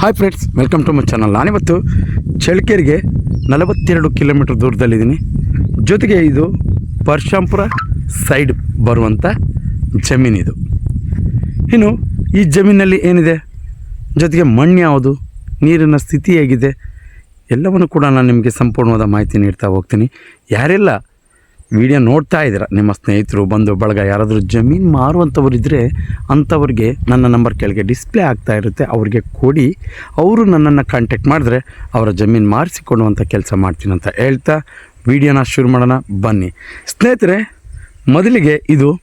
Hi friends welcome to my channel ನಾನಿವತ್ತು ಚಳ್ಳಕೆರೆಗೆ ನಲವತ್ತೆರಡು ಕಿಲೋಮೀಟ್ರ್ ದೂರದಲ್ಲಿದ್ದೀನಿ. ಜೊತೆಗೆ ಇದು ಪರಶಾಂಪುರ ಸೈಡ್ ಬರುವಂಥ ಜಮೀನಿದು ಇನ್ನು ಈ ಜಮೀನಲ್ಲಿ ಏನಿದೆ? ಜೊತೆಗೆ ಮಣ್ಣು ಯಾವುದು? ನೀರಿನ ಸ್ಥಿತಿ ಹೇಗಿದೆ? ಎಲ್ಲವನ್ನು ಕೂಡ ನಾನು ನಿಮಗೆ ಸಂಪೂರ್ಣವಾದ ಮಾಹಿತಿ ನೀಡ್ತಾ ಹೋಗ್ತೀನಿ. ಯಾರೆಲ್ಲ ವಿಡಿಯೋ ನೋಡ್ತಾ ಇದ್ದೀರ? ನಿಮ್ಮ ಸ್ನೇಹಿತರು ಬಂಧು ಬಳಗ, ಯಾರಾದರೂ ಜಮೀನು ಮಾರುವಂಥವ್ರು ಇದ್ದರೆ ಅಂಥವ್ರಿಗೆ ನನ್ನ ನಂಬರ್ ಕೆಳಗೆ ಡಿಸ್ಪ್ಲೇ ಆಗ್ತಾ ಇರುತ್ತೆ. ಅವ್ರಿಗೆ ಕೊಡಿ. ಅವರು ನನ್ನನ್ನು ಕಾಂಟ್ಯಾಕ್ಟ್ ಮಾಡಿದ್ರೆ ಅವರ ಜಮೀನು ಮಾರಿಸಿಕೊಡುವಂಥ ಕೆಲಸ ಮಾಡ್ತೀನಿ ಅಂತ ಹೇಳ್ತಾ ವಿಡಿಯೋನ ಶುರು ಮಾಡೋಣ. ಬನ್ನಿ. ಸ್ನೇಹಿತರೆ, ಮೊದಲಿಗೆ ಇದು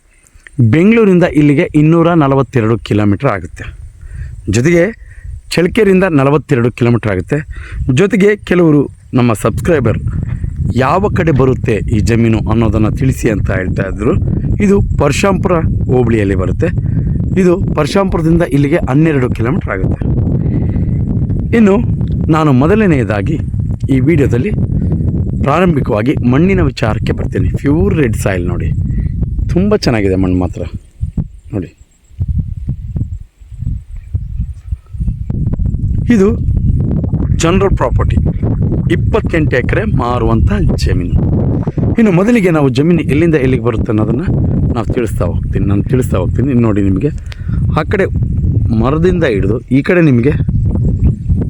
ಬೆಂಗಳೂರಿಂದ ಇಲ್ಲಿಗೆ ಇನ್ನೂರ ನಲವತ್ತೆರಡು ಕಿಲೋಮೀಟ್ರ್ ಆಗುತ್ತೆ. ಜೊತೆಗೆ ಚಳಕೆರಿಂದ ನಲವತ್ತೆರಡು ಕಿಲೋಮೀಟ್ರ್ ಆಗುತ್ತೆ. ಜೊತೆಗೆ ಕೆಲವರು ನಮ್ಮ ಸಬ್ಸ್ಕ್ರೈಬರ್ ಯಾವ ಕಡೆ ಬರುತ್ತೆ ಈ ಜಮೀನು ಅನ್ನೋದನ್ನು ತಿಳಿಸಿ ಅಂತ ಹೇಳ್ತಾ ಇದ್ದರು ಇದು ಪರಶಾಂಪುರ ಹೋಬಳಿಯಲ್ಲಿ ಬರುತ್ತೆ. ಇದು ಪರಶಾಂಪುರದಿಂದ ಇಲ್ಲಿಗೆ ಹನ್ನೆರಡು ಕಿಲೋಮೀಟ್ರ್ ಆಗುತ್ತೆ. ಇನ್ನು ನಾನು ಮೊದಲನೆಯದಾಗಿ ಈ ವಿಡಿಯೋದಲ್ಲಿ ಪ್ರಾರಂಭಿಕವಾಗಿ ಮಣ್ಣಿನ ವಿಚಾರಕ್ಕೆ ಬರ್ತೀನಿ. ಪ್ಯೂರ್ ರೆಡ್ ಸಾಯಿಲ್ ನೋಡಿ. ತುಂಬ ಚೆನ್ನಾಗಿದೆ ಮಣ್ಣು ಮಾತ್ರ. ನೋಡಿ. ಇದು ಜನರಲ್ ಪ್ರಾಪರ್ಟಿ. ಇಪ್ಪತ್ತೆಂಟು ಎಕರೆ ಮಾರುವಂಥ ಜಮೀನು. ಇನ್ನು ಮೊದಲಿಗೆ ನಾವು ಜಮೀನು ಎಲ್ಲಿಂದ ಎಲ್ಲಿಗೆ ಬರುತ್ತೆ ಅನ್ನೋದನ್ನು ನಾವು ತಿಳಿಸ್ತಾ ಹೋಗ್ತೀನಿ. ನಾನು ತಿಳಿಸ್ತಾ ಹೋಗ್ತೀನಿ. ನೋಡಿ ನಿಮಗೆ. ಆ ಕಡೆ ಮರದಿಂದ ಹಿಡಿದು ಈ ಕಡೆ ನಿಮಗೆ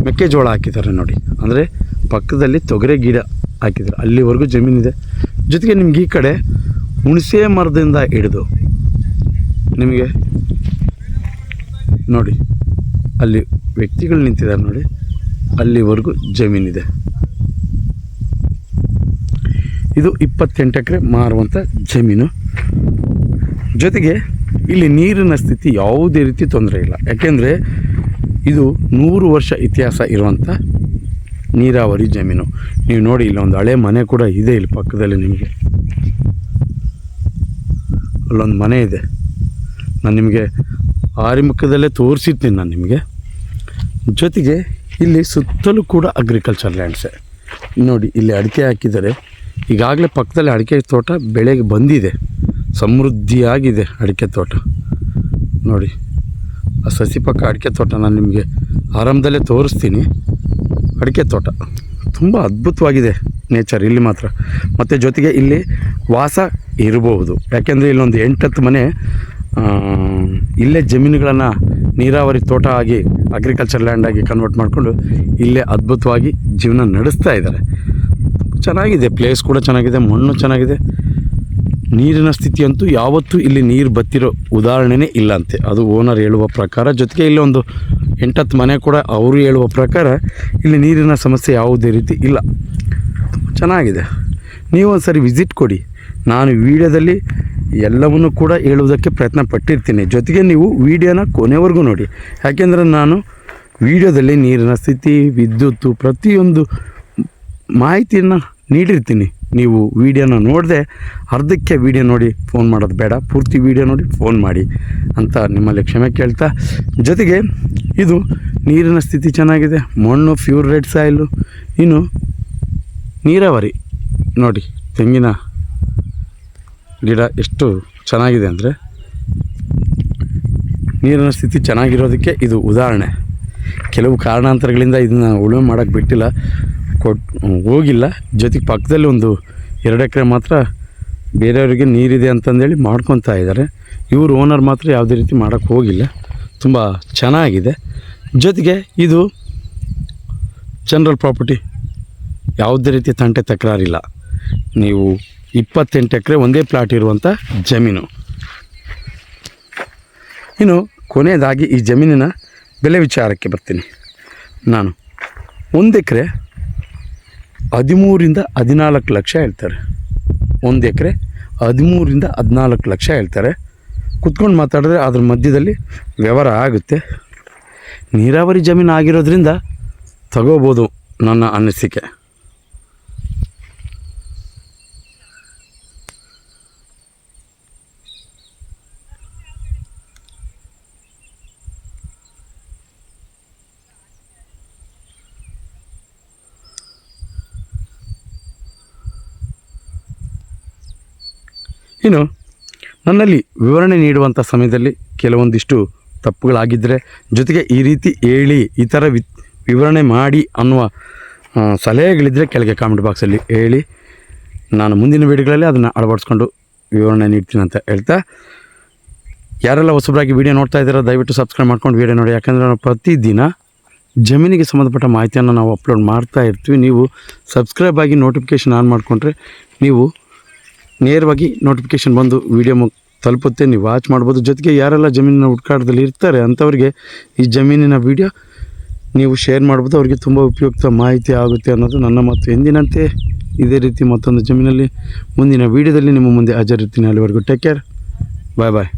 ಮೆಕ್ಕೆಜೋಳ ಹಾಕಿದ್ದಾರೆ ನೋಡಿ. ಅಂದರೆ ಪಕ್ಕದಲ್ಲಿ ತೊಗರೆ ಗಿಡ ಹಾಕಿದ್ದಾರೆ. ಅಲ್ಲಿವರೆಗೂ ಜಮೀನಿದೆ ಜೊತೆಗೆ ನಿಮ್ಗೆ ಈ ಕಡೆ ಹುಣಸೆ ಮರದಿಂದ ಹಿಡಿದು ನಿಮಗೆ ನೋಡಿ, ಅಲ್ಲಿ ವ್ಯಕ್ತಿಗಳು ನಿಂತಿದ್ದಾರೆ ನೋಡಿ. ಅಲ್ಲಿವರೆಗೂ ಜಮೀನಿದೆ ಇದು ಇಪ್ಪತ್ತೆಂಟು ಎಕರೆ ಮಾರುವಂಥ ಜಮೀನು. ಜೊತೆಗೆ ಇಲ್ಲಿ ನೀರಿನ ಸ್ಥಿತಿ ಯಾವುದೇ ರೀತಿ ತೊಂದರೆ ಇಲ್ಲ. ಯಾಕೆಂದರೆ ಇದು ನೂರು ವರ್ಷ ಇತಿಹಾಸ ಇರುವಂಥ ನೀರಾವರಿ ಜಮೀನು. ನೀವು ನೋಡಿ ಇಲ್ಲೊಂದು ಹಳೆ ಮನೆ ಕೂಡ ಇದೆ ಇಲ್ಲಿ ಪಕ್ಕದಲ್ಲಿ ನಿಮಗೆ. ಅಲ್ಲೊಂದು ಮನೆ ಇದೆ. ನಾನು ನಿಮಗೆ ಆರಿಮುಖದಲ್ಲೇ ತೋರಿಸಿರ್ತೀನಿ ನಾನು ನಿಮಗೆ. ಜೊತೆಗೆ ಇಲ್ಲಿ ಸುತ್ತಲೂ ಕೂಡ ಅಗ್ರಿಕಲ್ಚರ್ ಲ್ಯಾಂಡ್ಸೆ ನೋಡಿ, ಇಲ್ಲಿ ಅಡಿಕೆ ಹಾಕಿದ್ದಾರೆ. ಈಗಾಗಲೇ ಪಕ್ಕದಲ್ಲಿ ಅಡಿಕೆ ತೋಟ ಬೆಳೆಗೆ ಬಂದಿದೆ. ಸಮೃದ್ಧಿಯಾಗಿದೆ ಅಡಿಕೆ ತೋಟ. ನೋಡಿ, ಆ ಸಸಿ ಪಕ್ಕ ಅಡಿಕೆ ತೋಟ ನಾನು ನಿಮಗೆ ಆರಂಭದಲ್ಲೇ ತೋರಿಸ್ತೀನಿ. ಅಡಿಕೆ ತೋಟ ತುಂಬ ಅದ್ಭುತವಾಗಿದೆ ನೇಚರ್ ಇಲ್ಲಿ ಮಾತ್ರ. ಮತ್ತು ಜೊತೆಗೆ ಇಲ್ಲಿ ವಾಸ ಇರಬಹುದು. ಯಾಕೆಂದರೆ ಇಲ್ಲೊಂದು ಎಂಟತ್ತು ಮನೆ ಇಲ್ಲೇ ಜಮೀನುಗಳನ್ನು ನೀರಾವರಿ ತೋಟ ಆಗಿ ಅಗ್ರಿಕಲ್ಚರ್ ಲ್ಯಾಂಡಾಗಿ ಕನ್ವರ್ಟ್ ಮಾಡಿಕೊಂಡು ಇಲ್ಲೇ ಅದ್ಭುತವಾಗಿ ಜೀವನ ನಡೆಸ್ತಾ ಇದ್ದಾರೆ. ಚೆನ್ನಾಗಿದೆ ಪ್ಲೇಸ್ ಕೂಡ ಚೆನ್ನಾಗಿದೆ, ಮಣ್ಣು ಚೆನ್ನಾಗಿದೆ. ನೀರಿನ ಸ್ಥಿತಿ ಅಂತೂ ಯಾವತ್ತೂ ಇಲ್ಲಿ ನೀರು ಬತ್ತಿರೋ ಉದಾಹರಣೆನೇ ಇಲ್ಲಂತೆ. ಅದು ಓನರ್ ಹೇಳುವ ಪ್ರಕಾರ, ಜೊತೆಗೆ ಇಲ್ಲಿ ಒಂದು ಎಂಟತ್ತು ಮನೆ ಕೂಡ ಅವರು ಹೇಳುವ ಪ್ರಕಾರ ಇಲ್ಲಿ ನೀರಿನ ಸಮಸ್ಯೆ ಯಾವುದೇ ರೀತಿ ಇಲ್ಲ. ಚೆನ್ನಾಗಿದೆ. ನೀವು ಒಂದು ಸರಿ ವಿಸಿಟ್ ಕೊಡಿ. ನಾನು ವಿಡಿಯೋದಲ್ಲಿ ಎಲ್ಲವನ್ನು ಕೂಡ ಹೇಳುವುದಕ್ಕೆ ಪ್ರಯತ್ನ ಪಟ್ಟಿರ್ತೀನಿ. ಜೊತೆಗೆ ನೀವು ವಿಡಿಯೋನ ಕೊನೆವರೆಗೂ ನೋಡಿ. ಯಾಕೆಂದರೆ ನಾನು ವಿಡಿಯೋದಲ್ಲಿ ನೀರಿನ ಸ್ಥಿತಿ, ವಿದ್ಯುತ್ತು ಪ್ರತಿಯೊಂದು ಮಾಹಿತಿಯನ್ನು ನೀಡಿರ್ತೀನಿ. ನೀವು ವಿಡಿಯೋನ ನೋಡದೆ ಅರ್ಧಕ್ಕೆ ವಿಡಿಯೋ ನೋಡಿ ಫೋನ್ ಮಾಡೋದು ಬೇಡ. ಪೂರ್ತಿ ವಿಡಿಯೋ ನೋಡಿ ಫೋನ್ ಮಾಡಿ ಅಂತ ನಿಮ್ಮಲ್ಲಿ ಕ್ಷಮೆ ಕೇಳ್ತಾ. ಜೊತೆಗೆ ಇದು ನೀರಿನ ಸ್ಥಿತಿ ಚೆನ್ನಾಗಿದೆ. ಮಣ್ಣು, ಪ್ಯೂರ್ ರೆಡ್ ಸಾಯಿಲು. ಇನ್ನು ನೀರಾವರಿ. ನೋಡಿ, ತೆಂಗಿನ ಗಿಡ ಎಷ್ಟು ಚೆನ್ನಾಗಿದೆ ಅಂದರೆ ನೀರಿನ ಸ್ಥಿತಿ ಚೆನ್ನಾಗಿರೋದಕ್ಕೆ ಇದು ಉದಾಹರಣೆ. ಕೆಲವು ಕಾರಣಾಂತರಗಳಿಂದ ಇದನ್ನು ಉಳುಮೆ ಮಾಡೋಕ್ಕೆ ಬಿಟ್ಟಿಲ್ಲ. ಕೊಟ್ ಹೋಗಿಲ್ಲ. ಜೊತೆಗೆ ಪಕ್ಕದಲ್ಲಿ ಒಂದು ಎರಡು ಎಕರೆ ಮಾತ್ರ ಬೇರೆಯವರಿಗೆ ನೀರಿದೆ ಅಂತಂದೇಳಿ ಮಾಡ್ಕೊತಾ ಇದ್ದಾರೆ. ಇವರು ಓನರ್ ಮಾತ್ರ ಯಾವುದೇ ರೀತಿ ಮಾಡೋಕ್ಕೆ ಹೋಗಿಲ್ಲ. ತುಂಬ ಚೆನ್ನಾಗಿದೆ. ಜೊತೆಗೆ ಇದು ಜನರಲ್ ಪ್ರಾಪರ್ಟಿ ಯಾವುದೇ ರೀತಿ ತಂಟೆ ತಕರಾರಿಲ್ಲ. ನೀವು ಇಪ್ಪತ್ತೆಂಟು ಎಕರೆ ಒಂದೇ ಪ್ಲಾಟ್ ಇರುವಂಥ ಜಮೀನು. ಇನ್ನು ಕೊನೆಯದಾಗಿ ಈ ಜಮೀನಿನ ಬೆಲೆ ವಿಚಾರಕ್ಕೆ ಬರ್ತೀನಿ. ನಾನು ಒಂದು ಎಕರೆ ಹದಿಮೂರಿಂದ ಹದಿನಾಲ್ಕು ಲಕ್ಷ ಹೇಳ್ತಾರೆ. ಒಂದು ಎಕರೆ ಹದಿಮೂರಿಂದ ಹದಿನಾಲ್ಕು ಲಕ್ಷ ಹೇಳ್ತಾರೆ. ಕುತ್ಕೊಂಡು ಮಾತಾಡಿದ್ರೆ ಅದ್ರ ಮಧ್ಯದಲ್ಲಿ ವ್ಯವಹಾರ ಆಗುತ್ತೆ. ನೀರಾವರಿ ಜಮೀನು ಆಗಿರೋದ್ರಿಂದ ತಗೋಬೋದು ನನ್ನ ಅನಿಸಿಕೆ. ಇನ್ನು ನನ್ನಲ್ಲಿ ವಿವರಣೆ ನೀಡುವಂಥ ಸಮಯದಲ್ಲಿ ಕೆಲವೊಂದಿಷ್ಟು ತಪ್ಪುಗಳಾಗಿದ್ದರೆ ಜೊತೆಗೆ ಈ ರೀತಿ ಹೇಳಿ ಈ ಥರ ವಿ ವಿವರಣೆ ಮಾಡಿ ಅನ್ನುವ ಸಲಹೆಗಳಿದ್ದರೆ ಕೆಳಗೆ ಕಾಮೆಂಟ್ ಬಾಕ್ಸಲ್ಲಿ ಹೇಳಿ. ನಾನು ಮುಂದಿನ ವೀಡಿಯೋಗಳಲ್ಲಿ ಅದನ್ನು ಅಳವಡಿಸ್ಕೊಂಡು ವಿವರಣೆ ನೀಡ್ತೀನಿ ಅಂತ ಹೇಳ್ತಾ. ಯಾರೆಲ್ಲ ಹೊಸಬರಾಗಿ ವೀಡಿಯೋ ನೋಡ್ತಾ ಇದ್ದೀರಾ, ದಯವಿಟ್ಟು ಸಬ್ಸ್ಕ್ರೈಬ್ ಮಾಡ್ಕೊಂಡು ವೀಡಿಯೋ ನೋಡಿ. ಯಾಕಂದರೆ ನಾವು ಪ್ರತಿದಿನ ಜಮೀನಿಗೆ ಸಂಬಂಧಪಟ್ಟ ಮಾಹಿತಿಯನ್ನು ನಾವು ಅಪ್ಲೋಡ್ ಮಾಡ್ತಾ ಇರ್ತೀವಿ. ನೀವು ಸಬ್ಸ್ಕ್ರೈಬ್ ಆಗಿ ನೋಟಿಫಿಕೇಷನ್ ಆನ್ ಮಾಡಿಕೊಂಡ್ರೆ ನೀವು ನೇರವಾಗಿ ನೋಟಿಫಿಕೇಶನ್ ಬಂದು ವೀಡಿಯೋ ಮು ತಲುಪುತ್ತೆ. ನೀವು ವಾಚ್ ಮಾಡ್ಬೋದು. ಜೊತೆಗೆ ಯಾರೆಲ್ಲ ಜಮೀನಿನ ಹುಡುಕಾಟದಲ್ಲಿ ಇರ್ತಾರೆ, ಅಂಥವ್ರಿಗೆ ಈ ಜಮೀನಿನ ವೀಡಿಯೋ ನೀವು ಶೇರ್ ಮಾಡ್ಬೋದು. ಅವರಿಗೆ ತುಂಬ ಉಪಯುಕ್ತ ಮಾಹಿತಿ ಆಗುತ್ತೆ ಅನ್ನೋದು ನನ್ನ ಮಾತು. ಎಂದಿನಂತೆ ಇದೇ ರೀತಿ ಮತ್ತೊಂದು ಜಮೀನಲ್ಲಿ ಮುಂದಿನ ವೀಡಿಯೋದಲ್ಲಿ ನಿಮ್ಮ ಮುಂದೆ ಹಾಜರಿರ್ತೀನಿ. ಅಲ್ಲಿವರೆಗೂ ಟೇಕ್ ಕೇರ್ ಬಾಯ್ ಬಾಯ್